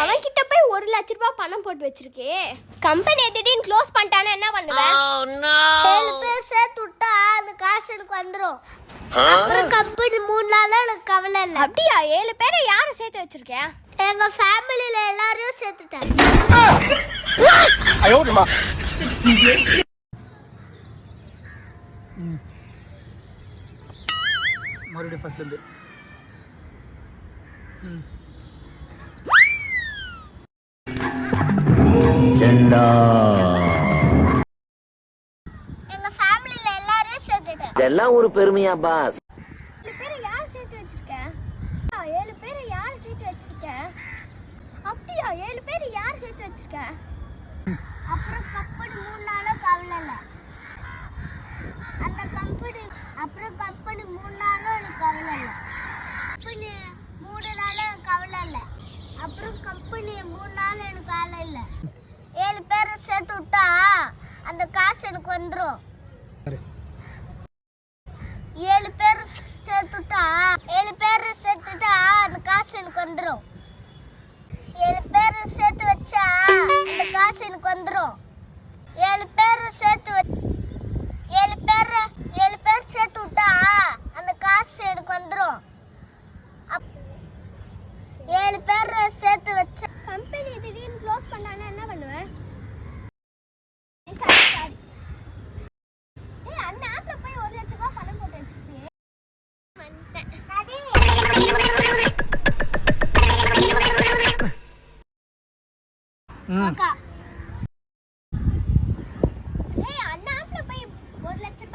அவன் கிட்ட போய் ஒரு லட்ச ரூபாய் பணம் போட்டு வச்சிருக்கே. கம்பெனியை திடீர்னு க்ளோஸ் பண்ணிட்டானா என்ன பண்ணுவேன் ஏழு பேர் சேர்த்து விட்டா அந்த காசு எனக்கு வந்துடும் அப்புறம் கம்பெனி மூணு நாளா எனக்கு கவலை இல்லை. அப்படியா? ஏழு பேரை யாரை சேர்த்து வச்சிருக்கேன் எங்க ஃபேமிலியில எல்லாரையும் சேர்த்துட்டேன். மறுபடியும் ஃபர்ஸ்ட்லேருந்து ம். எங்க ஃபேமிலியில எல்லாரையும் சேர்த்துட்டேன். இதெல்லாம் ஒரு பெருமையா பாஸ். ஏழு பேரை யார் சேர்த்து வச்சிருக்கேன் ஆ, ஏழு பேரை யார் சேர்த்து வச்சிருக்கேன் அப்படியா ஏழு பேரை யார் சேர்த்து வச்சிருக்கேன் அப்புறம் கம்பெனி மூணு நாளா கவலை இல்லை அந்த கம்பெனி அப்புறம் கம்பெனி மூணு நாளும் எனக்கு கவலை இல்லை கம்பெனி மூணு நாளும் கவலை இல்லை அப்புறம் கம்பெனி மூணு நாள் எனக்கு வேலை இல்லை ஏழு பேரை சேர்த்து விட்டா அந்த காசு எனக்கு வந்துடும் ஏழு பேர் சேர்த்துட்டா ஏழு பேர் சேர்த்துட்டா அந்த காசு எனக்கு வந்துடும் ஏழு பேர் சேர்த்து வச்சா அந்த காசு எனக்கு வந்துடும் ஏழு பேர் சேர்த்து வ ஏழு பேர் ஏழு பேர் சேர்த்து விட்டா அந்த காசு எனக்கு வந்துடும் ஏழு பேர் சேர்த்து வச்சா கம்பெனி திடீர்னு க்ளோஸ் பண்ணானா. ம். அக்கா ஏய் அந்த ஆப்ல போய் ஒரு லட்ச